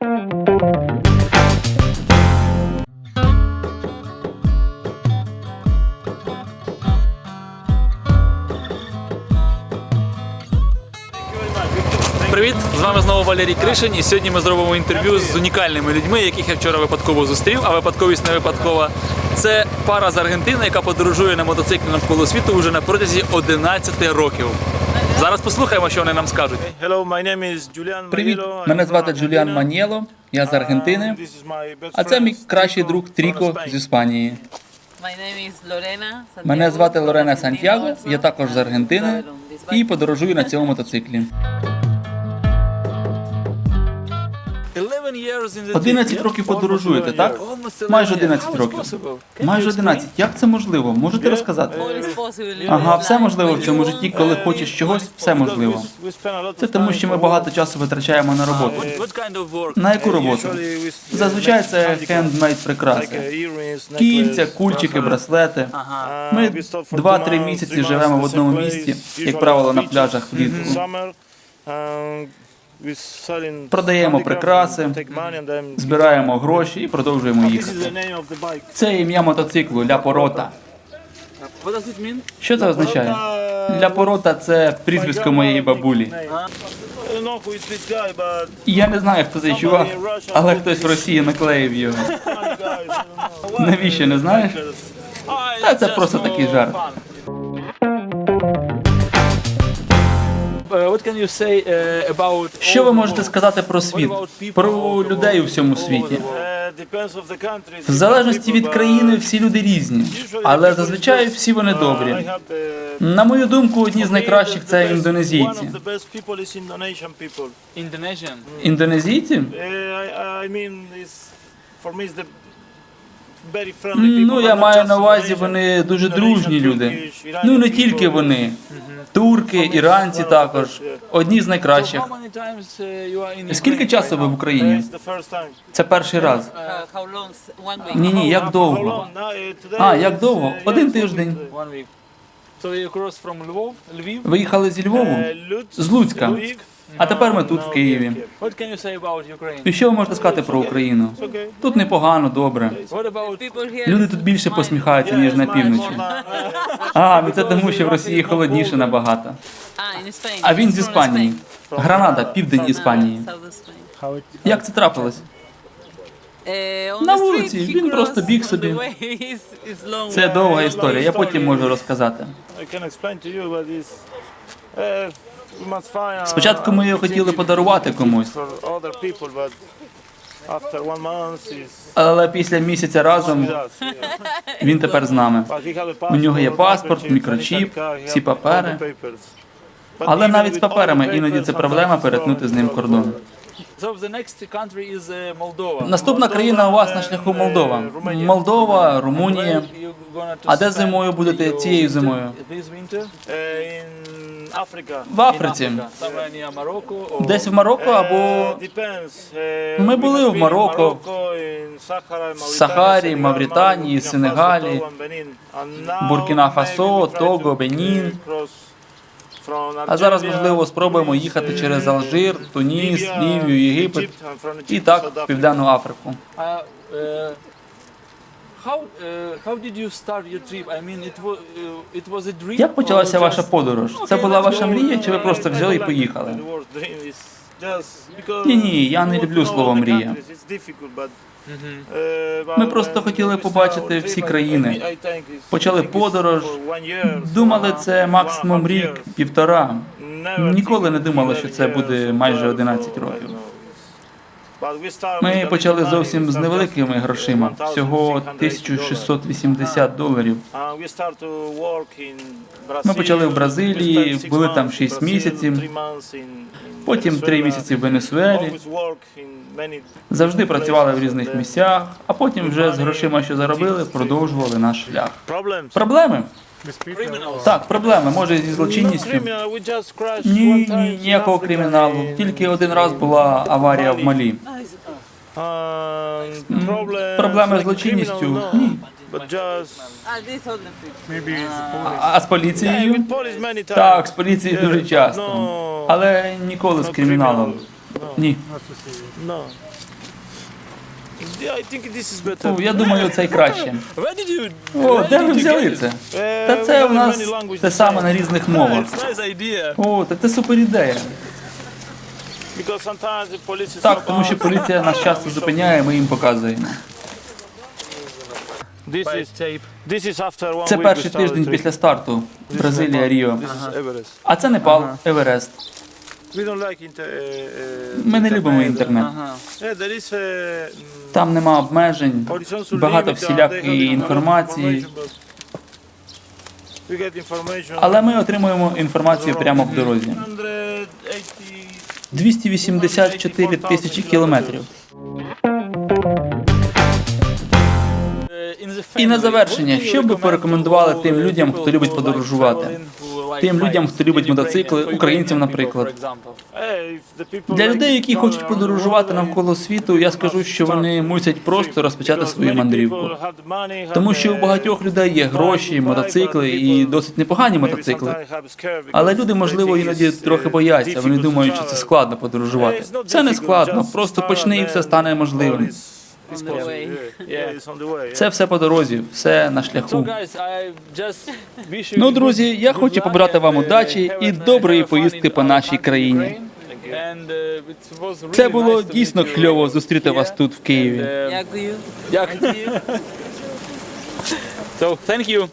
Привіт! З вами знову Валерій Кришин. І сьогодні ми зробимо інтерв'ю з унікальними людьми, яких я вчора випадково зустрів, а випадковість не випадкова. Це пара з Аргентини, яка подорожує на мотоциклі навколо світу вже на протязі 11 років. Зараз послухаємо, що вони нам скажуть. Hello, my name is Привіт, мене звати Джуліан. Манієло, я з Аргентини, Uh, best а це мій кращий друг Тріко з Іспанії. My name is Lorena Santiago. Мене звати Лорена Сантьяго, я також з Аргентини і подорожую на цьому мотоциклі. 11 років подорожуєте, так? Майже 11 років. Майже 11. Як це можливо? Можете розказати? Ага, все можливо в цьому житті, коли хочеш чогось, все можливо. Це тому, що ми багато часу витрачаємо на роботу. На яку роботу? Зазвичай це хендмейд прикраси. Кільця, кульчики, браслети. Uh, Ми we stop for 2-3 місяці живемо в одному місці, як правило, на пляжах влітку. Продаємо прикраси, Збираємо гроші і продовжуємо їхати. Це ім'я мотоциклу Ля Порота. Що це означає? Ля Порота це прізвисько моєї бабулі. І я не знаю, хто цей чувак, але хтось в Росії наклеїв його. Навіщо не знаєш? Та це просто такий жарт. Що ви можете сказати про світ? Про людей у всьому світі? Depends of the country. В залежності від країни всі люди різні, але зазвичай всі вони добрі. I have, uh, На мою думку, одні з найкращих це індонезійці. of the best people is Indonesian people. Індонезійці? Ну, я маю на увазі, вони дуже дружні люди. Ну не тільки вони. Турки, іранці також. Одні з найкращих. Скільки часу ви в Uh, Україні? Це перший раз. Uh, week. Ні, ні, як довго? uh, А, як довго? uh, Один тиждень. Львов, Львів. Ви їхали зі Львову? Uh, З Луцька. А тепер ми тут, в Києві. І що ви можете сказати про Україну? Тут непогано, добре. Люди тут більше посміхаються, ніж на півночі. А, ну це тому, що в Росії холодніше набагато. А він з Іспанії. Гранада, південь Іспанії. Як це трапилось? На вулиці, він просто біг собі. Це довга історія, я потім можу розказати. Uh, uh, Спочатку ми його хотіли подарувати комусь, але після місяця разом він тепер з нами. У нього є паспорт, мікрочіп, всі папери. Але навіть з паперами іноді це проблема перетнути з ним кордон. So the next country is uh, Moldova. Наступна країна у вас на шляху Молдова. Молдова, Румунія. А де зимою будете цією зимою? Uh. В Африці. Десь в Марокко або Uh. Uh, Ми були в Марокко, в Сахарі, Мавританії, Сенегалі, Буркіна Фасо, Того, Бенін. Uh, А зараз, можливо, спробуємо їхати uh, через Алжир, Туніс, Лівію, Єгипет і так в. Південну Африку. Uh, uh, uh, uh? Як почалася ваша подорож? Це була ваша мрія, чи ви просто взяли і поїхали? Ні, ні, я не люблю слово мрія. Uh, Ми просто хотіли побачити всі країни. Почали подорож. Думали, це максимум рік, півтора. Ніколи не думали, що це буде майже far, 11 so, I років. Ми почали зовсім з невеликими грошима, всього 1680 1680 доларів. Ми почали в Бразилії, були там in 6 місяців, потім 3 місяці в Венесуелі. Завжди працювали в різних місцях, а потім вже з грошима, що заробили, продовжували наш шлях. Проблеми? Так, проблеми. Може зі злочинністю? Ні, ні, ніякого криміналу. Тільки один раз була аварія в Малі. Um, М, Проблеми з злочинністю? Ні. But just people. А, а з поліцією? Так, з поліцією дуже часто. Але ніколи з криміналом. Ні. No. I think this is better. Ну, я думаю, це й краще. Where did you... О, де ви взяли це? Uh, Та це в нас те саме на різних мовах. It's nice idea. О, так це супер ідея. Because sometimes the police is Так, тому що поліція нас часто зупиняє, ми їм показуємо. This is this is after one Це week we перший started тиждень trip. після старту. Бразилія, Ріо. This is Everest. А це Непал, Еверест. We don't like inter, uh, uh, Ми не любимо інтернет. Mm, Там нема обмежень, багато всілякої інформації. Але ми отримуємо інформацію прямо в дорозі. 284 тисячі кілометрів. І на завершення, що б ви порекомендували тим людям, хто любить подорожувати? Тим людям, хто любить мотоцикли, українцям, наприклад. Для людей, які хочуть подорожувати навколо світу, я скажу, що вони мусять просто розпочати свою мандрівку. Тому що у багатьох людей є гроші, мотоцикли і досить непогані мотоцикли. Але люди, можливо, іноді трохи бояться. Вони думають, що це складно подорожувати. Це не складно, просто почни і все стане можливим. Це все по дорозі, все на шляху. Ну, друзі, я хочу побажати вам удачі і доброї поїздки по нашій країні. Це було дійсно кльово зустріти вас тут в Києві. Дякую. Дякую. So, thank you.